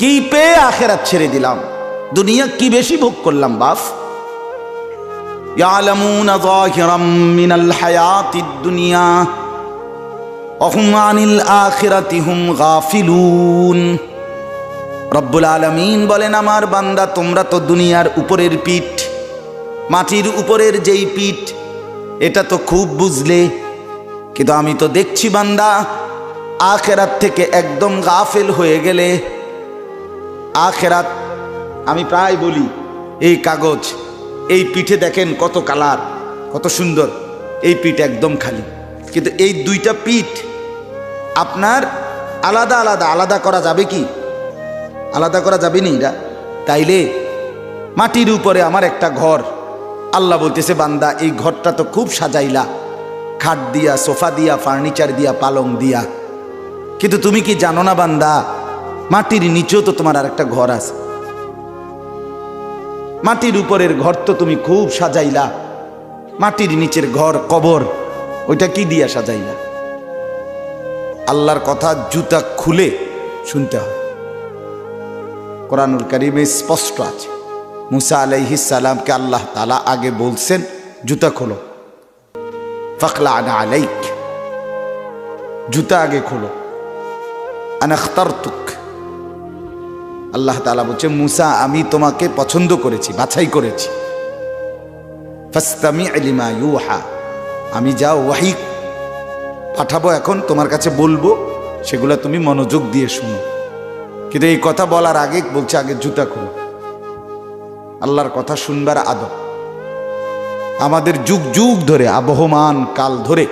কি পেয়ে আখেরাত ছেড়ে দিলাম দুনিয়া কি বেশি ভোগ করলাম বাপ يعلمون ظاهرا من الحياة الدنيا وهم عن الآخرة هم غافلون রব্বুল আলমিন বলেন আমার বান্দা তোমরা তো দুনিয়ার উপরের পিঠ মাটির উপরের যেই পিঠ এটা তো খুব বুঝলে কিন্তু আমি তো দেখছি বান্দা আখেরাত থেকে একদম গাফেল হয়ে গেলে আখেরাত আমি প্রায় বলি, এই কাগজ, এই পিঠে দেখেন কত কালার, কত সুন্দর, এই পিঠ একদম খালি। কিন্তু এই দুইটা পিঠ, আপনার আলাদা আলাদা আলাদা করা যাবে কি? আলাদা করা যাবে নি এরা তাইলে মাটির উপরে আমার একটা ঘর। আল্লাহ বলতেছে, বান্দা, এই ঘরটা তো খুব সাজাইলা। খাট দিয়া, সোফা দিয়া, ফার্নিচার দিয়া, পালং দিয়া। কিন্তু তুমি কি জানো না, বান্দা মাটির নিচেও তো তোমার আরেকটা ঘর আছে। মাটির উপরের ঘর তো তুমি খুব সাজাইলা। মাটির নিচের ঘর, কবর, ওইটা কি দিয়া সাজাইলা? আল্লাহর কথা জুতা খুলে শুনতে হয়। কোরআনুল করিমে স্পষ্ট আছে, মুসা আলাইহিস সালামকে আল্লাহ তালা আগে বলছেন, জুতা খোলো। ফখলা আনা আলাইক, জুতা আগে খোলো। আনাখতার তুক আল্লাহ তালা বলছে, মুসা, আমি তোমাকে পছন্দ করেছি, বাছাই করেছি। আলিমা আমি যা ওয়াহি পাঠাবো এখন তোমার কাছে বলব, সেগুলো তুমি মনোযোগ দিয়ে শুনো। কিন্তু এই কথা বলার আগে বলছে, আগে জুতা খুলো। আল্লাহর কথা শুনবার আদব। আমাদের যুগ যুগ ধরে, আবহমান কাল ধরে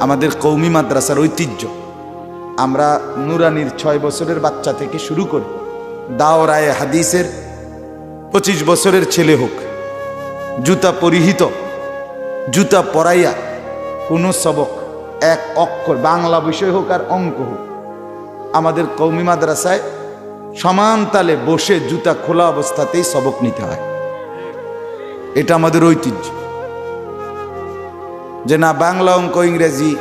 আমাদের কৌমি মাদ্রাসার ঐতিহ্য। আমরা নুরানির ছয় বছরের বাচ্চা থেকে শুরু করি। দাওরায় হাদিসের পঁচিশ বছরের ছেলে হোক, জুতা পরিহিত, জুতা পরাইয়া কোনো সবক, এক অক্ষর, বাংলা বিষয় হোক আর অঙ্ক হোক, আমাদের কৌমি মাদ্রাসায় সমান তালে বসে জুতা খোলা অবস্থাতেই সবক নিতে হয়। এটা আমাদের ঐতিহ্য। যে না, বাংলা অঙ্ক ইংরেজি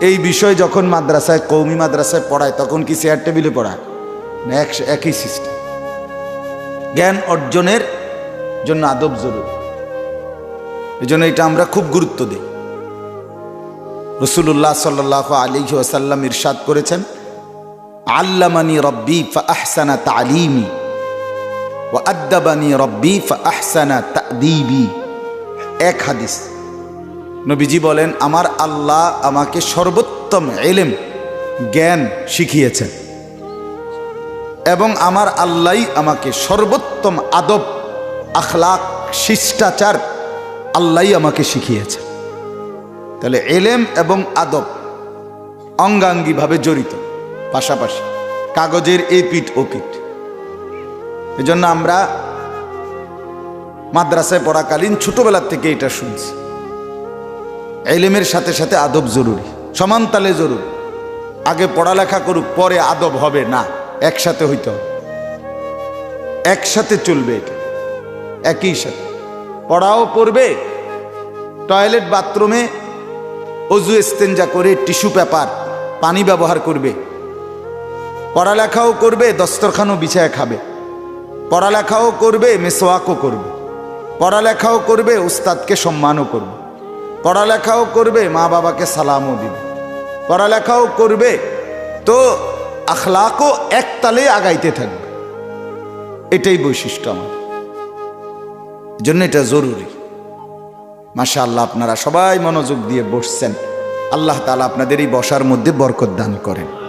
এই বিষয় যখন মাদ্রাসায় কৌমি মাদ্রাসায় পড়ায়, তখন কি চেয়ার টেবিলে পড়ায়? এক- একই সিস্টেম জ্ঞান অর্জনের জন্য আদব জরুরি। এই জন্য এটা আমরা খুব গুরুত্ব দিই। রসুল্লাহ সাল্লাহ আলী ওয়াসাল্লাম ইরশাদ করেছেন, আল্লামানি রব্বি ফা আহসানা তালিমি ও আদ্দাবানি রব্বি ফা আহসানা তাদিবি। এক হাদিস। নবীজি বলেন, আমার আল্লাহ আমাকে সর্বোত্তম এলেম, জ্ঞান শিখিয়েছেন। এবং আমার আল্লাহই আমাকে সর্বোত্তম আদব, আখলাক, শিষ্টাচার আল্লাহই আমাকে শিখিয়েছে তাহলে এলেম এবং আদব অঙ্গাঙ্গিভাবে জড়িত, পাশাপাশি কাগজের এ পিঠ ও পিঠ। এজন্য আমরা মাদ্রাসায় পড়াকালীন ছোটবেলার থেকে এটা শুনছি। এলেমের সাথে সাথে আদব জরুরি, সমানতালে জরুরি। আগে পড়ালেখা করুক, পরে আদব হবে না। একসাথে হইতে। একসাথে চলবে একই সাথে। পড়াও পড়বে, টয়লেট বাথরুমে অজু এস্তেঞ্জা করে টিস্যু পেপার, পানি ব্যবহার করবে। পড়ালেখাও করবে, দস্তরখানও বিছায় খাবে। পড়ালেখাও করবে, মেসোয়াকও করবে। পড়ালেখাও করবে, উস্তাদকে সম্মানও করবে। পড়ালেখাও করবে মা বাবাকে সালামও দিবে। পড়ালেখাও করবে, তো আখলাকও একতালে আগাইতে থাকবে। এটাই বৈশিষ্ট্য আমার। জন্য এটা জরুরি। মাশা আল্লাহ আপনারা সবাই মনোযোগ দিয়ে বসছেন। আল্লাহ তালা আপনাদের এই বসার মধ্যে বরকত দান করেন।